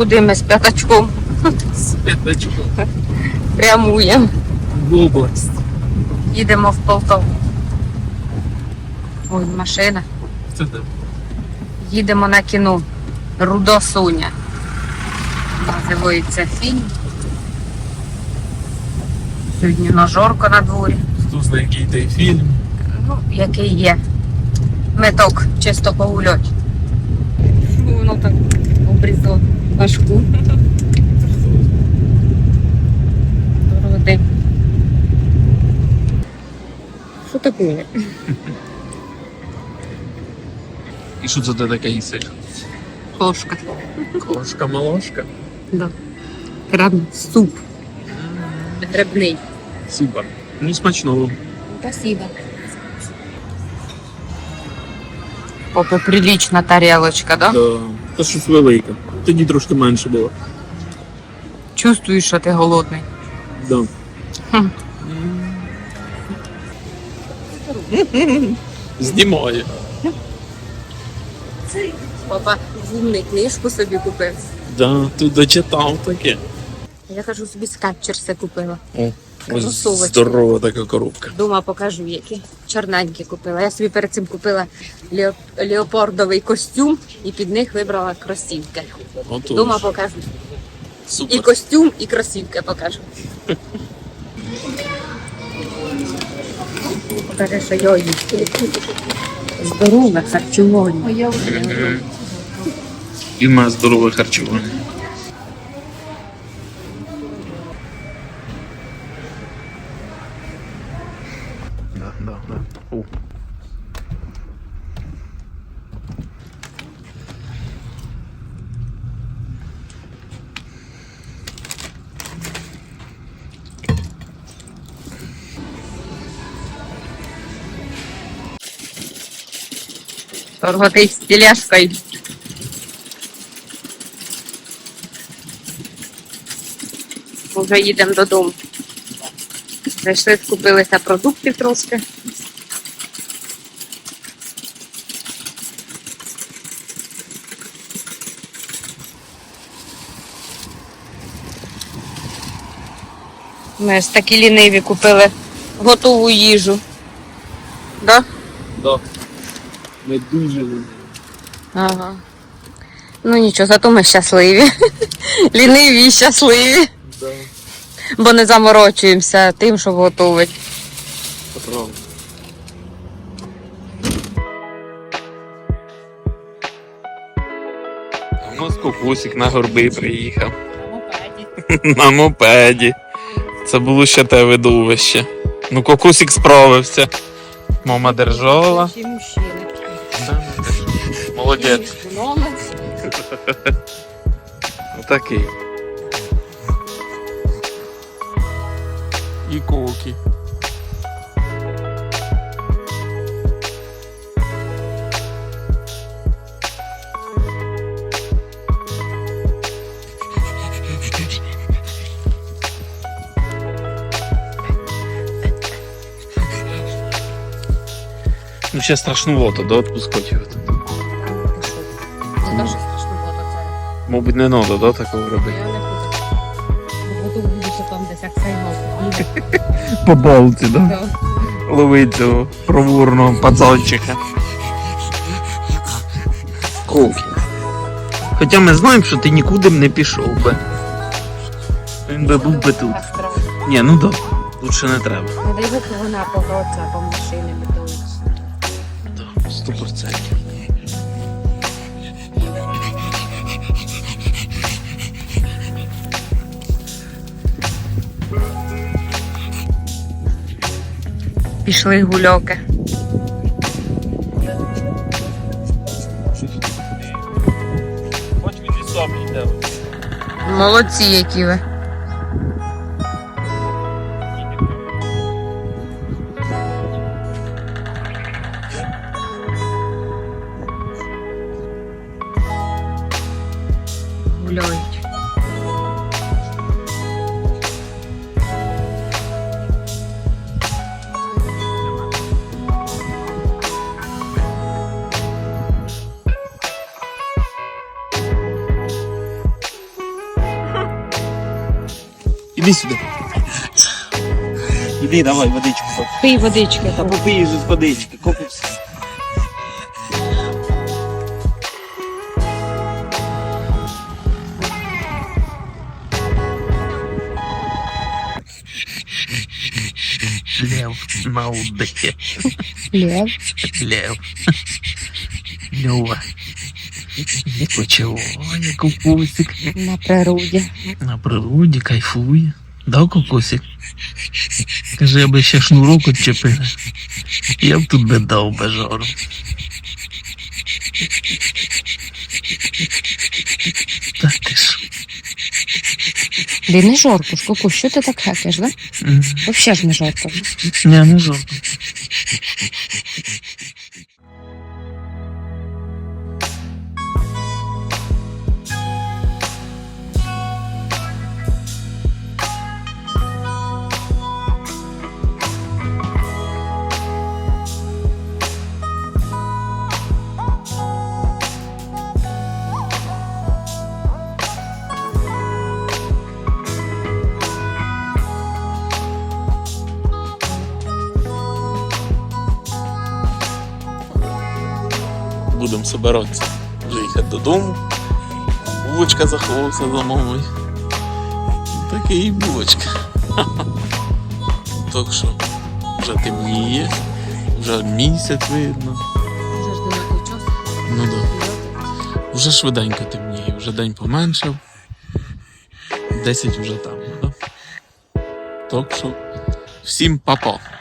Куди ми з п'ятачком З п'ятачком. прямуємо? В область. Їдемо в Полтаву. Ой, машина. Це де? Їдемо на кіно. Рудосуня. Називається фільм. Сьогодні ножорко на дворі. Хто знає, який той фільм. Ну, який є. Меток чисто погулять. Воно так обрізало важку. Роди. Що таке? І що це таке їсиш? Кошка. Кошка молошка. Да. Краб суп. Грибний. Супер. Ну, смачного. Спасибо. Попи прилична тарелочка, да? Да. Та щось велике. Тоді трошки менше було. Чувствуєш, що ти голодний. Да. Хм. Знімає. Папа зумний книжку собі купив. Да, тут дочитав таке. Я кажу, собі скапчерси купила. О, ось здорова така коробка. Дома покажу, які. Чорненькі купила. Я собі перед цим купила леоп... леопардовий костюм і під них вибрала кросівки. Отож. Дома покажу. І костюм, і кросівки покажу. Покажи, що я їм. Здорове харчування. І в нас здорове харчування. Да, да. О. Торготий з тележкою. Вже їдемо додому. Зайшли, скупилися продуктів трошки. Ми ж такі ліниві купили готову їжу. Да? Да. Ми дуже любимо. Ага. Ну нічого, зато ми щасливі. Ліниві і щасливі. Да. Бо не заморочуємося тим, що готовить. Це у нас кокусик на горби приїхав. На мопеді. Це було ще те видовище. Ну, кокусик справився. Мама держала. Молодець. Отакий. І коки. Ну, ще страшнувато, да, відпускати його. Це дуже страшно це. Мабуть, не треба, да, такого робити. Як цей гол. По балці, да? Ловить цього проворного пацанчика. Кофі. Хоча ми знаємо, що ти нікуди б не пішов би. Він би був би тут. Ні, ну да. Лучше не треба. Не дай Бог вона погроться, по машини метують. Да, сто процентів. Пішли гульоки. Хоч від. Молодці, які ви. Іди сюди. Іди, давай, водичку. Пий водички. Та попий з водички, кокус. Лев на отдихі. Лев. Лев. Льова. Відпочиває кокосик. На природі. На природі кайфує. Да, кокосик? Каже, я би ще шнурок відчепив. Я б тут би дав би жару. Та ти ж. Де не жорко ж, Куку, що ти так хекаєш, да? Вообще ж не жорко. Ні, не жарко. Будемо собиратися. Вже їхати додому. Булочка заховався за мамою. Такий і булочка. Так що вже темніє, вже місяць видно. Вже ж далеко час. Ну да. Вже швиденько темніє, вже день поменшав. 10 вже там, да? Так що всім па-па.